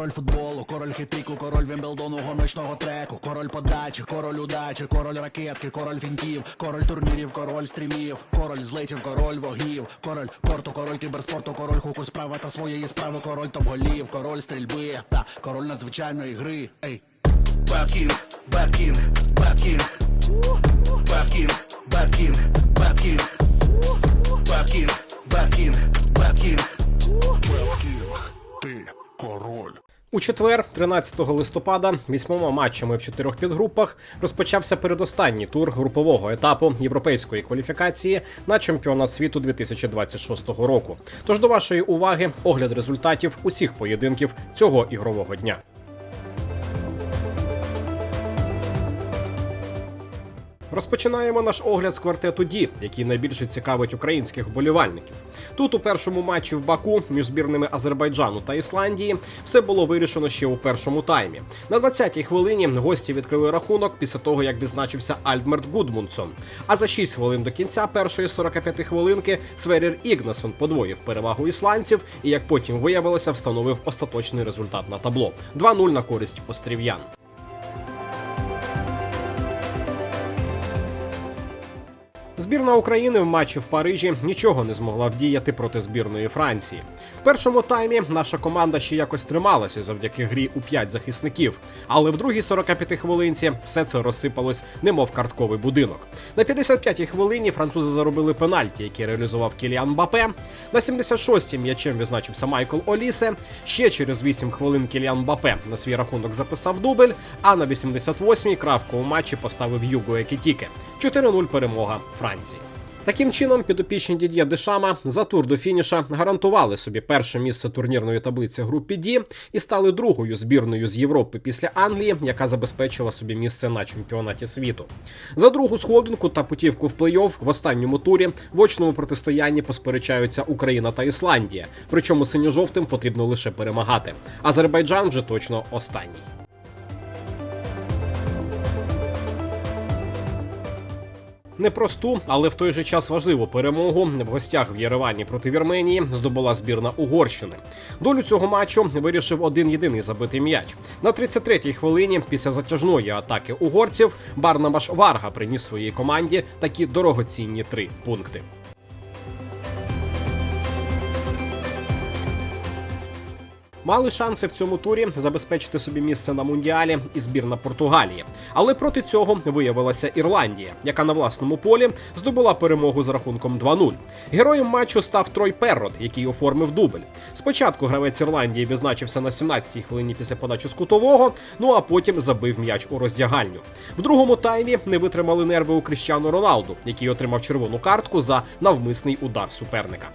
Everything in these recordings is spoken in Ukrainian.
Король футболу, король хитріку, король Вімблдону, гоночного треку, король подачі, король удачі, король ракетки, король фінтів, король турнірів, король стрімів, король злетів, король вогів, король порту, король кіберспорту, король хуку справа та своєї справи, король топ-голів, король стрільби та король надзвичайної гри. Ей. Беткінг, Беткінг, Беткінг, Беткінг, Беткінг, Беткінг, Беткінг, Беткінг, Беткінг, Беткінг, ти король. У четвер, 13 листопада, вісьмома матчами в чотирьох підгрупах розпочався передостанній тур групового етапу європейської кваліфікації на чемпіонат світу 2026 року. Тож до вашої уваги огляд результатів усіх поєдинків цього ігрового дня. Розпочинаємо наш огляд з квартету Ді, який найбільше цікавить українських вболівальників. Тут у першому матчі в Баку між збірними Азербайджану та Ісландії все було вирішено ще у першому таймі. На 20-й хвилині гості відкрили рахунок після того, як відзначився Альдмерт Гудмунсон. А за 6 хвилин до кінця першої 45 хвилинки Сверір Ігнасон подвоїв перевагу ісландців і, як потім виявилося, встановив остаточний результат на табло 2-0 на користь острів'ян. Збірна України в матчі в Парижі нічого не змогла вдіяти проти збірної Франції. В першому таймі наша команда ще якось трималася завдяки грі у 5 захисників, але в другій 45 хвилинці все це розсипалось, немов картковий будинок. На 55-й хвилині французи заробили пенальті, який реалізував Кіліан Бапе. На 76-й м'ячем відзначився Майкл Олісе. Ще через 8 хвилин Кіліан Бапе на свій рахунок записав дубль. А на 88-й крапку у матчі поставив Юго Екітіке. 4-0 перемога Франції. Таким чином, підопічні Дід'є Дешама за тур до фініша гарантували собі перше місце турнірної таблиці групі Ді і стали другою збірною з Європи після Англії, яка забезпечила собі місце на чемпіонаті світу. За другу сходинку та путівку в плей-офф в останньому турі в очному протистоянні посперечаються Україна та Ісландія. Причому синьо-жовтим потрібно лише перемагати. Азербайджан вже точно останній. Непросту, але в той же час важливу перемогу в гостях в Єревані проти Вірменії здобула збірна Угорщини. Долю цього матчу вирішив один єдиний забитий м'яч. На 33-й хвилині після затяжної атаки угорців Барнабаш Варга приніс своїй команді такі дорогоцінні три пункти. Мали шанси в цьому турі забезпечити собі місце на мундіалі і збірна Португалії. Але проти цього виявилася Ірландія, яка на власному полі здобула перемогу з рахунком 2-0. Героєм матчу став Трой Перрот, який оформив дубль. Спочатку гравець Ірландії відзначився на 17-й хвилині після подачі з кутового, ну а потім забив м'яч у роздягальню. В другому таймі не витримали нерви у Кріщану Роналду, який отримав червону картку за навмисний удар суперника.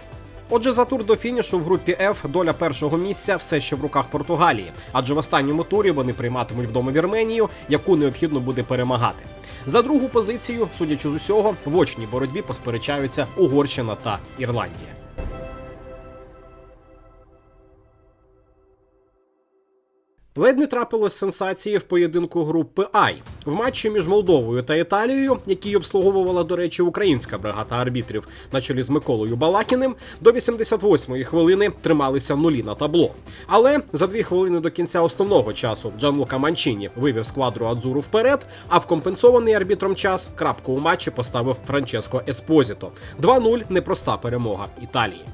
Отже, за тур до фінішу в групі F доля першого місця все ще в руках Португалії, адже в останньому турі вони прийматимуть вдома Вірменію, яку необхідно буде перемагати. За другу позицію, судячи з усього, в очній боротьбі посперечаються Угорщина та Ірландія. Ледь не трапилось сенсації в поєдинку групи Ай в матчі між Молдовою та Італією, який обслуговувала, до речі, українська бригада арбітрів на чолі з Миколою Балакіним. До 88-ї хвилини трималися нулі на табло. Але за дві хвилини до кінця основного часу Джанлука Манчіні вивів сквадру Адзуру вперед. А в компенсований арбітром час крапку у матчі поставив Франческо Еспозіто. 2-0 – непроста перемога Італії.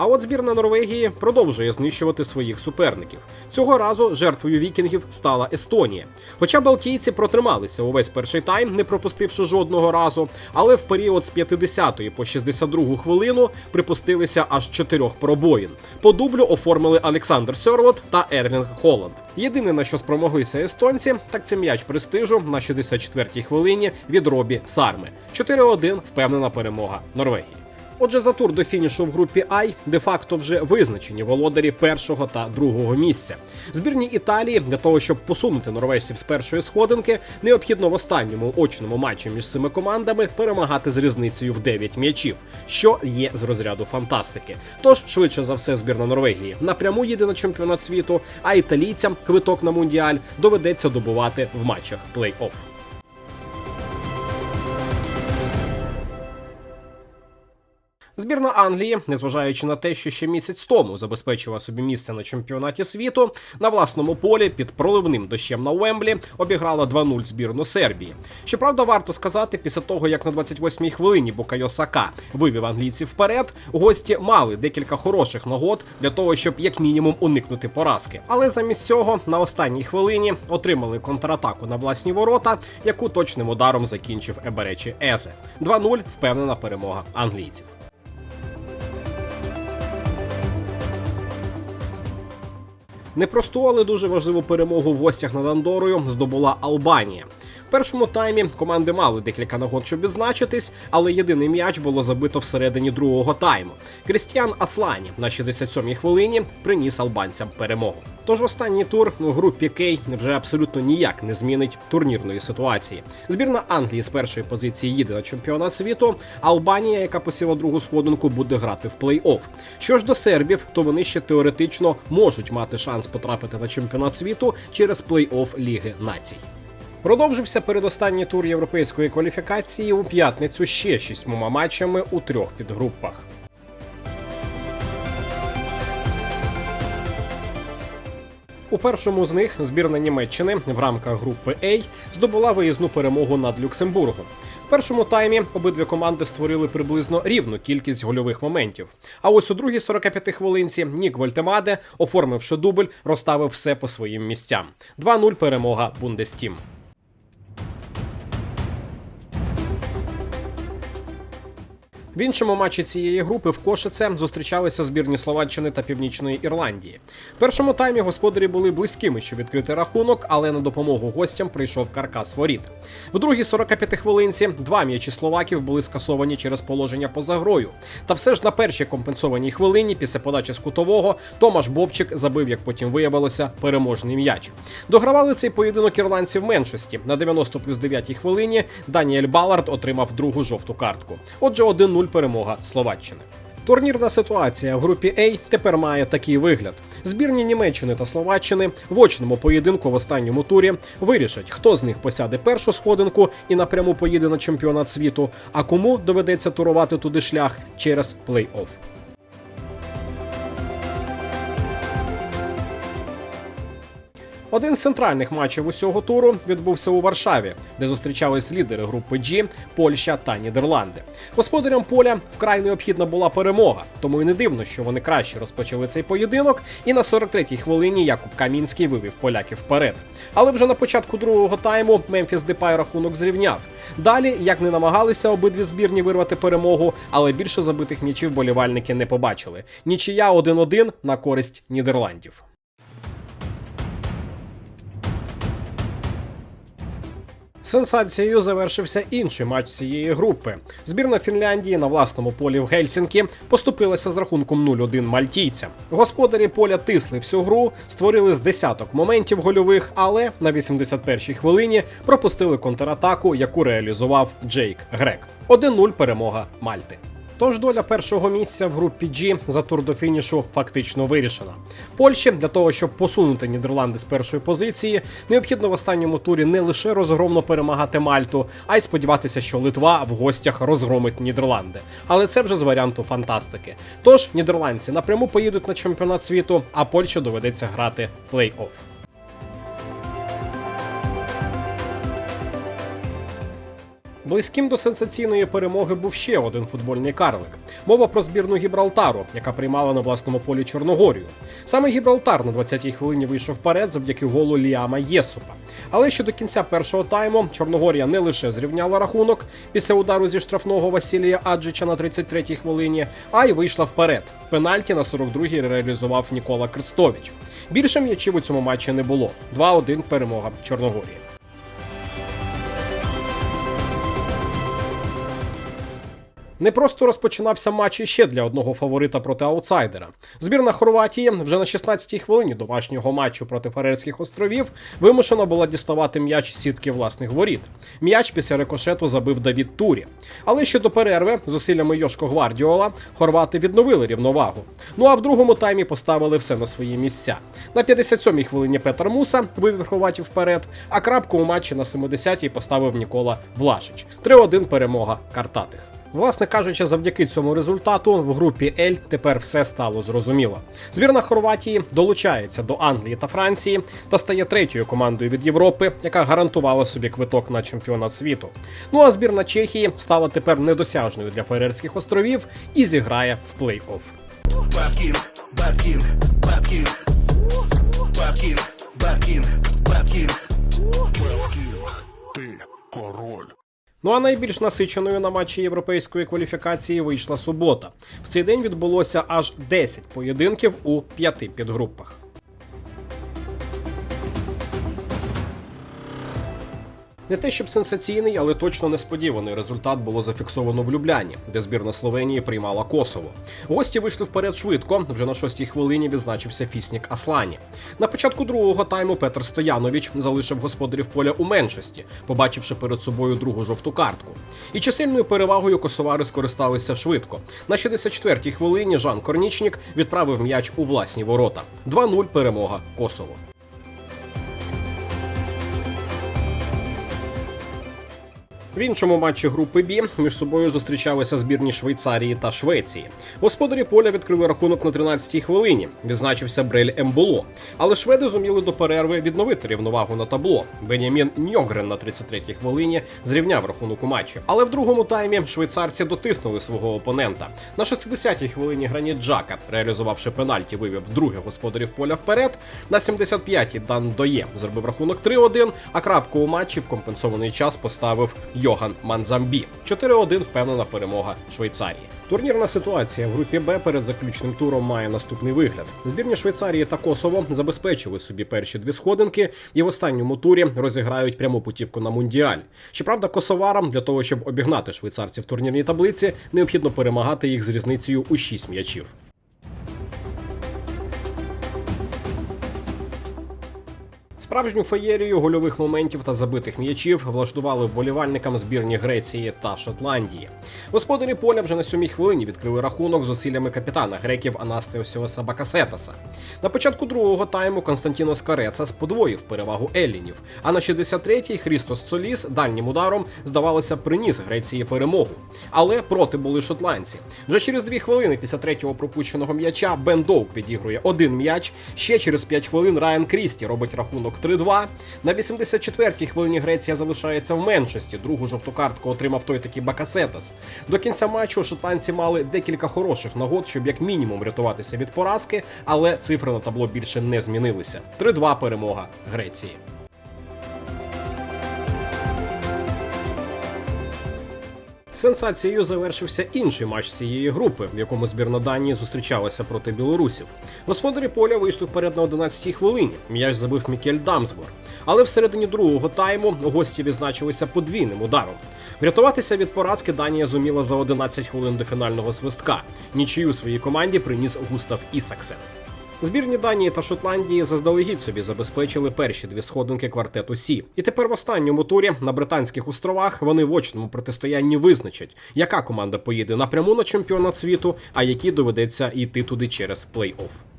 А от збірна Норвегії продовжує знищувати своїх суперників. Цього разу жертвою вікінгів стала Естонія. Хоча балтійці протрималися увесь перший тайм, не пропустивши жодного разу, але в період з 50 по 62 хвилину припустилися аж чотирьох пробоїн. По дублю оформили Олександр Сьорлот та Ерлінг Холланд. Єдине на що спромоглися естонці, так це м'яч престижу на 64-й хвилині від Робі Сарми. 4-1 впевнена перемога Норвегії. Отже, за тур до фінішу в групі Ай де-факто вже визначені володарі першого та другого місця. Збірні Італії для того, щоб посунути норвежців з першої сходинки, необхідно в останньому очному матчі між цими командами перемагати з різницею в 9 м'ячів, що є з розряду фантастики. Тож, швидше за все, збірна Норвегії напряму їде на чемпіонат світу, а італійцям квиток на мундіаль доведеться добувати в матчах плей-офф. Збірна Англії, незважаючи на те, що ще місяць тому забезпечила собі місце на чемпіонаті світу, на власному полі під проливним дощем на Уемблі обіграла 2-0 збірну Сербії. Щоправда, варто сказати, після того як на 28-й хвилині Букайо Сака вивів англійців вперед, гості мали декілька хороших нагод для того, щоб як мінімум уникнути поразки. Але замість цього на останній хвилині отримали контратаку на власні ворота, яку точним ударом закінчив Еберечі Езе. 2-0 впевнена перемога англійців. Непросту, але дуже важливу перемогу в гостях над Андорою здобула Албанія. Першому таймі команди мали декілька нагод, щоб відзначитись, але єдиний м'яч було забито всередині другого тайму. Крістіан Ацлані на 67-й хвилині приніс албанцям перемогу. Тож останній тур у групі Кей вже абсолютно ніяк не змінить турнірної ситуації. Збірна Англії з першої позиції їде на чемпіонат світу. Албанія, яка посіла другу сходинку, буде грати в плей-офф. Що ж до сербів, то вони ще теоретично можуть мати шанс потрапити на чемпіонат світу через плей-офф Ліги націй. Продовжився передостанній тур європейської кваліфікації у п'ятницю ще шістьмома матчами у трьох підгрупах. У першому з них збірна Німеччини в рамках групи А здобула виїзну перемогу над Люксембургом. В першому таймі обидві команди створили приблизно рівну кількість гольових моментів. А ось у другій 45 хвилинці Нік Вольтемаде, оформивши дубль, розставив все по своїм місцям. 2-0 перемога Бундестім. В іншому матчі цієї групи в Кошице зустрічалися збірні Словаччини та Північної Ірландії. В першому таймі господарі були близькими, щоб відкрити рахунок, але на допомогу гостям прийшов каркас воріт. В другій 45 хвилинці два м'ячі словаків були скасовані через положення поза грою. Та все ж на першій компенсованій хвилині після подачі з кутового Томаш Бобчик забив, як потім виявилося, переможний м'яч. Догравали цей поєдинок ірландці в меншості. На 90 плюс 9 хвилині Даніель Балард отримав другу жовту картку. Отже, 1-0 перемога Словаччини. Турнірна ситуація в групі А тепер має такий вигляд: збірні Німеччини та Словаччини в очному поєдинку в останньому турі вирішать, хто з них посяде першу сходинку і напряму поїде на чемпіонат світу, а кому доведеться турувати туди шлях через плей-офф. Один з центральних матчів усього туру відбувся у Варшаві, де зустрічались лідери групи G – Польща та Нідерланди. Господарям поля вкрай необхідна була перемога, тому і не дивно, що вони краще розпочали цей поєдинок. І на 43-й хвилині Якуб Камінський вивів поляків вперед. Але вже на початку другого тайму Мемфіс Депай рахунок зрівняв. Далі, як не намагалися обидві збірні вирвати перемогу, але більше забитих м'ячів болівальники не побачили. Нічия 1-1 на користь Нідерландів. Сенсацією завершився інший матч цієї групи. Збірна Фінляндії на власному полі в Гельсінкі поступилася з рахунком 0-1 мальтійцям. Господарі поля тисли всю гру, створили з десяток моментів гольових, але на 81-й хвилині пропустили контратаку, яку реалізував Джейк Грек. 1-0 перемога Мальти. Тож доля першого місця в групі G за тур до фінішу фактично вирішена. Польщі для того, щоб посунути Нідерланди з першої позиції, необхідно в останньому турі не лише розгромно перемагати Мальту, а й сподіватися, що Литва в гостях розгромить Нідерланди. Але це вже з варіанту фантастики. Тож нідерландці напряму поїдуть на чемпіонат світу, а Польщі доведеться грати плей-офф. Близьким до сенсаційної перемоги був ще один футбольний карлик. Мова про збірну Гібралтару, яка приймала на власному полі Чорногорію. Саме Гібралтар на 20-й хвилині вийшов вперед завдяки голу Ліама Єсупа. Але ще до кінця першого тайму Чорногорія не лише зрівняла рахунок після удару зі штрафного Василія Аджича на 33-й хвилині, а й вийшла вперед. Пенальті на 42-й реалізував Нікола Крестович. Більше м'ячів у цьому матчі не було. 2-1 перемога Чорногорії. Не просто розпочинався матч іще для одного фаворита проти аутсайдера. Збірна Хорватії вже на 16-й хвилині домашнього матчу проти Фарерських островів вимушена була діставати м'яч сітки власних воріт. М'яч після рикошету забив Давід Турі. Але ще до перерви, зусиллями Йошко Гвардіола, хорвати відновили рівновагу. Ну а в другому таймі поставили все на свої місця. На 57-й хвилині Петр Муса вивів хорватів вперед, а крапку у матчі на 70-й поставив Нікола Влашич. 3-1 перемога Картатих. Власне кажучи, завдяки цьому результату в групі L тепер все стало зрозуміло. Збірна Хорватії долучається до Англії та Франції та стає третьою командою від Європи, яка гарантувала собі квиток на чемпіонат світу. Ну а збірна Чехії стала тепер недосяжною для Фарерських островів і зіграє в плей-офф. Бэт Кинг, Бэт Кинг, Бэт Кинг, Бэт Ну а найбільш насиченою на матчі європейської кваліфікації вийшла субота. В цей день відбулося аж 10 поєдинків у п'яти підгрупах. Не те, щоб сенсаційний, але точно несподіваний результат було зафіксовано в Любляні, де збірна Словенії приймала Косово. Гості вийшли вперед швидко. Вже на шостій хвилині відзначився Фіснік Аслані. На початку другого тайму Петр Стоянович залишив господарів поля у меншості, побачивши перед собою другу жовту картку. І чисельною перевагою косовари скористалися швидко. На 64-й хвилині Жан Корнічнік відправив м'яч у власні ворота. 2-0 перемога Косово. В іншому матчі групи Бі між собою зустрічалися збірні Швейцарії та Швеції. Господарі поля відкрили рахунок на 13-й хвилині. Відзначився Брель Емболо. Але шведи зуміли до перерви відновити рівновагу на табло. Бенямін Ньогрен на 33-й хвилині зрівняв рахунок у матчі. Але в другому таймі швейцарці дотиснули свого опонента. На 60-й хвилині граніт Джака, реалізувавши пенальті, вивів друге господарів поля вперед. На 75-й Дан Доє зробив рахунок 3-1, а крапку у матчі в компенсований час поставив Йоган Манзамбі. 4-1 впевнена перемога Швейцарії. Турнірна ситуація в групі Б перед заключним туром має наступний вигляд. Збірні Швейцарії та Косово забезпечили собі перші дві сходинки і в останньому турі розіграють пряму путівку на мундіаль. Щоправда, косоварам для того, щоб обігнати швейцарців в турнірній таблиці, необхідно перемагати їх з різницею у 6 м'ячів. Справжню феєрію гольових моментів та забитих м'ячів влаштували вболівальникам збірні Греції та Шотландії. Господарі поля вже на сьомій хвилині відкрили рахунок зусиллями капітана греків Анастеосіоса Бакасетаса. На початку другого тайму Константінос Карецас подвоїв перевагу Еллінів. А на 63-й Хрістос Соліс дальнім ударом, здавалося, приніс Греції перемогу. Але проти були шотландці. Вже через дві хвилини після третього пропущеного м'яча Бен Доук відігрує один м'яч. Ще через 5 хвилин Райан Крісті робить рахунок 3-2. На 84-й хвилині Греція залишається в меншості. Другу жовту картку отримав той такий Бакасетас. До кінця матчу шотландці мали декілька хороших нагод, щоб як мінімум рятуватися від поразки, але цифри на табло більше не змінилися. 3-2 перемога Греції. Сенсацією завершився інший матч цієї групи, в якому збірна Данії зустрічалася проти білорусів. Господарі поля вийшли вперед на 11-й хвилині. М'яч забив Мікель Дамсгор. Але всередині другого тайму гості відзначилися подвійним ударом. Врятуватися від поразки Данія зуміла за 11 хвилин до фінального свистка. Нічию своїй команді приніс Густав Ісаксен. Збірні Данії та Шотландії заздалегідь собі забезпечили перші дві сходинки квартету Сі. І тепер в останньому турі на Британських островах вони в очному протистоянні визначать, яка команда поїде напряму на чемпіонат світу, а які доведеться йти туди через плей-офф.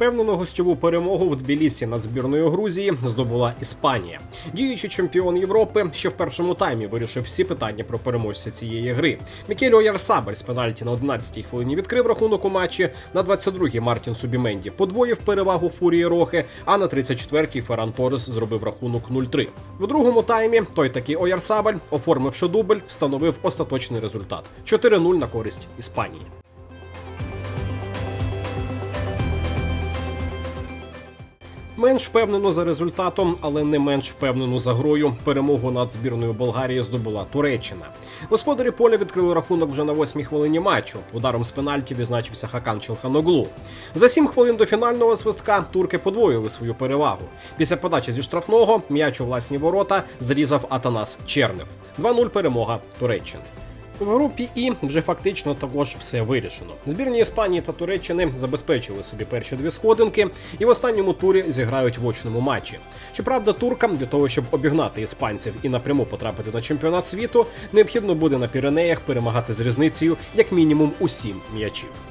Впевнену гостьову перемогу в Тбілісі над збірною Грузії здобула Іспанія. Діючий чемпіон Європи ще в першому таймі вирішив всі питання про переможця цієї гри. Мікель Оярсабель з пенальті на 11-й хвилині відкрив рахунок у матчі. На 22-й Мартін Субіменді подвоїв перевагу фурії Рохи, а на 34-й Ферран Торес зробив рахунок 0-3. В другому таймі той таки Оярсабель, оформивши дубль, встановив остаточний результат: 4-0 на користь Іспанії. Менш впевнено за результатом, але не менш впевнену за грою. Перемогу над збірною Болгарії здобула Туреччина. Господарі поля відкрили рахунок вже на восьмій хвилині матчу. Ударом з пенальті відзначився Хакан Челханоглу. За сім хвилин до фінального свистка турки подвоїли свою перевагу. Після подачі зі штрафного м'яч у власні ворота зрізав Атанас Чернев. 2-0 перемога Туреччини. В групі І вже фактично також все вирішено. Збірні Іспанії та Туреччини забезпечили собі перші дві сходинки і в останньому турі зіграють в очному матчі. Щоправда, туркам для того, щоб обігнати іспанців і напряму потрапити на чемпіонат світу, необхідно буде на Піренеях перемагати з різницею як мінімум у сім м'ячів.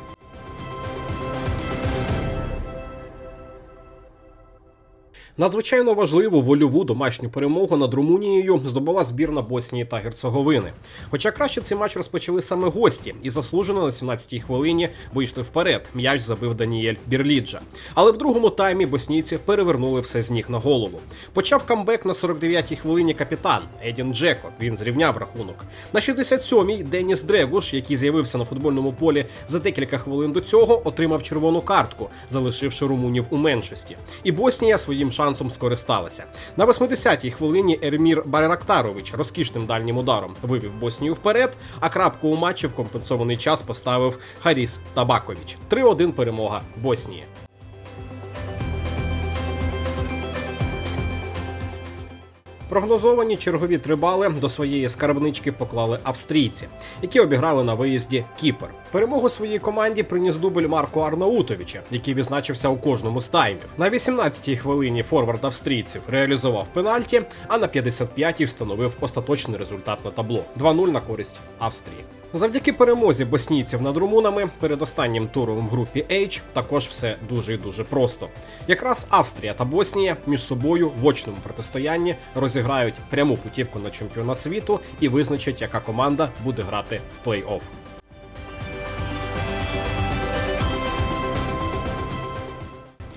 Надзвичайно важливу вольову домашню перемогу над Румунією здобула збірна Боснії та Герцеговини. Хоча краще цей матч розпочали саме гості, і заслужено на 17-й хвилині вийшли вперед. М'яч забив Даніель Бірліджа. Але в другому таймі боснійці перевернули все з ніг на голову. Почав камбек на 49-й хвилині капітан Едін Джеко. Він зрівняв рахунок. На 67-й Деніс Дрегуш, який з'явився на футбольному полі за декілька хвилин до цього, отримав червону картку, залишивши румунів у меншості. І Боснія своїм шансом скористалася. На 80-й хвилині Ермір Байрактарович розкішним дальнім ударом вивів Боснію вперед, а крапку у матчі в компенсований час поставив Харіс Табакович. 3-1 перемога Боснії. Прогнозовані чергові три бали до своєї скарбнички поклали австрійці, які обіграли на виїзді Кіпр. Перемогу своїй команді приніс дубль Марко Арнаутовича, який відзначився у кожному з таймів. На 18-й хвилині форвард австрійців реалізував пенальті, а на 55-й встановив остаточний результат на табло 2-0 на користь Австрії. Завдяки перемозі боснійців над румунами перед останнім туром в групі H також все дуже і дуже просто. Якраз Австрія та Боснія між собою в очному протистоянні розіграють пряму путівку на чемпіонат світу і визначать, яка команда буде грати в плей-офф.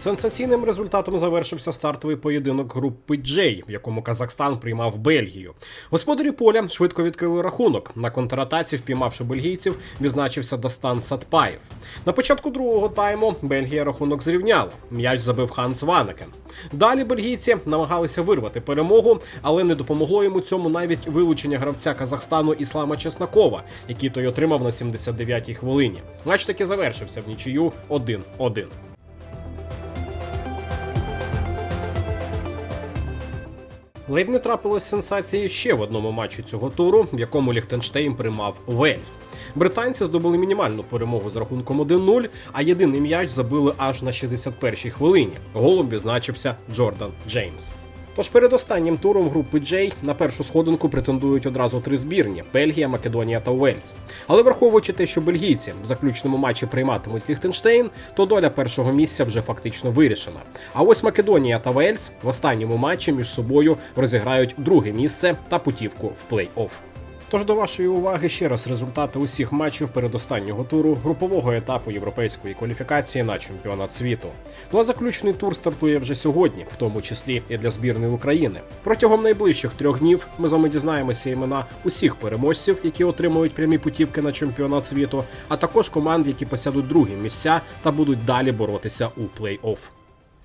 Сенсаційним результатом завершився стартовий поєдинок групи Джей, в якому Казахстан приймав Бельгію. Господарі поля швидко відкрили рахунок. На контратаці, впіймавши бельгійців, відзначився Достан Сатпаєв. На початку другого тайму Бельгія рахунок зрівняла. М'яч забив Ханс Ванекен. Далі бельгійці намагалися вирвати перемогу, але не допомогло йому цьому навіть вилучення гравця Казахстану Іслама Чеснокова, який той отримав на 79-й хвилині. Матч таки завершився в нічию 1-1. Ледь не трапилось сенсації ще в одному матчі цього туру, в якому Ліхтенштейн приймав Вельс. Британці здобули мінімальну перемогу з рахунком 1-0, а єдиний м'яч забили аж на 61-й хвилині. Голом відзначився Джордан Джеймс. Тож перед останнім туром групи Джей на першу сходинку претендують одразу три збірні: Бельгія, Македонія та Уельс. Але враховуючи те, що бельгійці в заключному матчі прийматимуть Ліхтенштейн, то доля першого місця вже фактично вирішена. А ось Македонія та Уельс в останньому матчі між собою розіграють друге місце та путівку в плей-офф. Тож до вашої уваги ще раз результати усіх матчів передостаннього туру групового етапу європейської кваліфікації на чемпіонат світу. Ну а заключний тур стартує вже сьогодні, в тому числі і для збірної України. Протягом найближчих трьох днів ми з вами дізнаємося імена усіх переможців, які отримують прямі путівки на чемпіонат світу, а також команд, які посядуть другі місця та будуть далі боротися у плей-офф.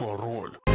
король.